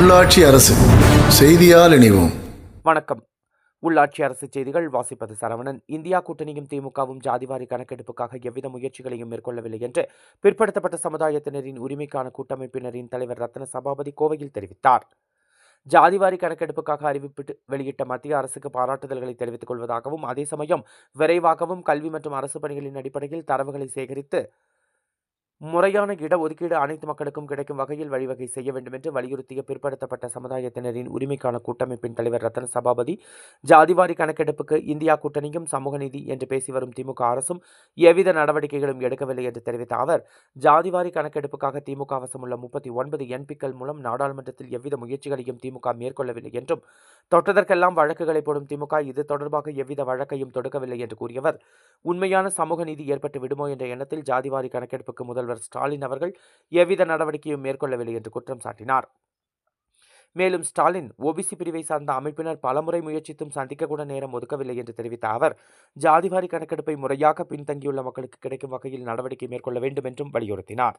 உள்ளாட்சி அரசு செய்தியால் இணைவோம். வணக்கம். உள்ளாட்சி அரசு செய்திகள் வாசிப்பது சரவணன். இந்தியா கூட்டணியும் திமுகவும் ஜாதிவாரி கணக்கெடுப்புக்காக எவ்வித முயற்சிகளையும் மேற்கொள்ளவில்லை என்று பிற்படுத்தப்பட்ட சமுதாயத்தினரின் உரிமைக்கான கூட்டமைப்பினரின் தலைவர் ரத்ன சபாபதி கோவையில் தெரிவித்தார். ஜாதிவாரி கணக்கெடுப்புக்காக அறிவிப்பிட்டு வெளியிட்ட மத்திய அரசுக்கு பாராட்டுதல்களை தெரிவித்துக் கொள்வதாகவும் அதே சமயம் விரைவாகவும் கல்வி மற்றும் அரசு பணிகளின் அடிப்படையில் தரவுகளை சேகரித்து முறையான இடஒதுக்கீடு அனைத்து மக்களுக்கும் கிடைக்கும் வகையில் வழிவகை செய்ய வேண்டும் என்று வலியுறுத்திய பிற்படுத்தப்பட்ட சமுதாயத்தினரின் உரிமைக்கான கூட்டமைப்பின் தலைவர் ரத்தன சபாபதி ஜாதிவாரி கணக்கெடுப்புக்கு இந்தியா கூட்டணியும் சமூக நீதி என்று பேசி வரும் திமுக அரசும் எவ்வித நடவடிக்கைகளும் எடுக்கவில்லை என்று தெரிவித்த அவர் ஜாதிவாரி கணக்கெடுப்புக்காக திமுக வசம் உள்ள முப்பத்தி ஒன்பது எம்பிக்கள் மூலம் நாடாளுமன்றத்தில் எவ்வித முயற்சிகளையும் திமுக மேற்கொள்ளவில்லை என்றும் தொட்டதற்கெல்லாம் வழக்குகளை போடும் திமுக இது தொடர்பாக எவ்வித வழக்கையும் தொடுக்கவில்லை என்று கூறியவர். உண்மையான சமூக நீதி ஏற்பட்டு விடுமோ என்ற எண்ணத்தில் ஜாதிவாரி கணக்கெடுப்புக்கு முதல்வர் ஸ்டாலின் அவர்கள் எவ்வித நடவடிக்கையும் மேற்கொள்ளவில்லை என்று குற்றம் சாட்டினார். மேலும் ஸ்டாலின் ஓபிசி பிரிவை சார்ந்த அமைப்பினர் பலமுறை முயற்சித்தும் சந்திக்கக்கூட நேரம் ஒதுக்கவில்லை என்று தெரிவித்த அவர் ஜாதிவாரி கணக்கெடுப்பை முறையாக பின்தங்கியுள்ள மக்களுக்கு கிடைக்கும் வகையில் நடவடிக்கை மேற்கொள்ள வேண்டும் என்றும் வலியுறுத்தினார்.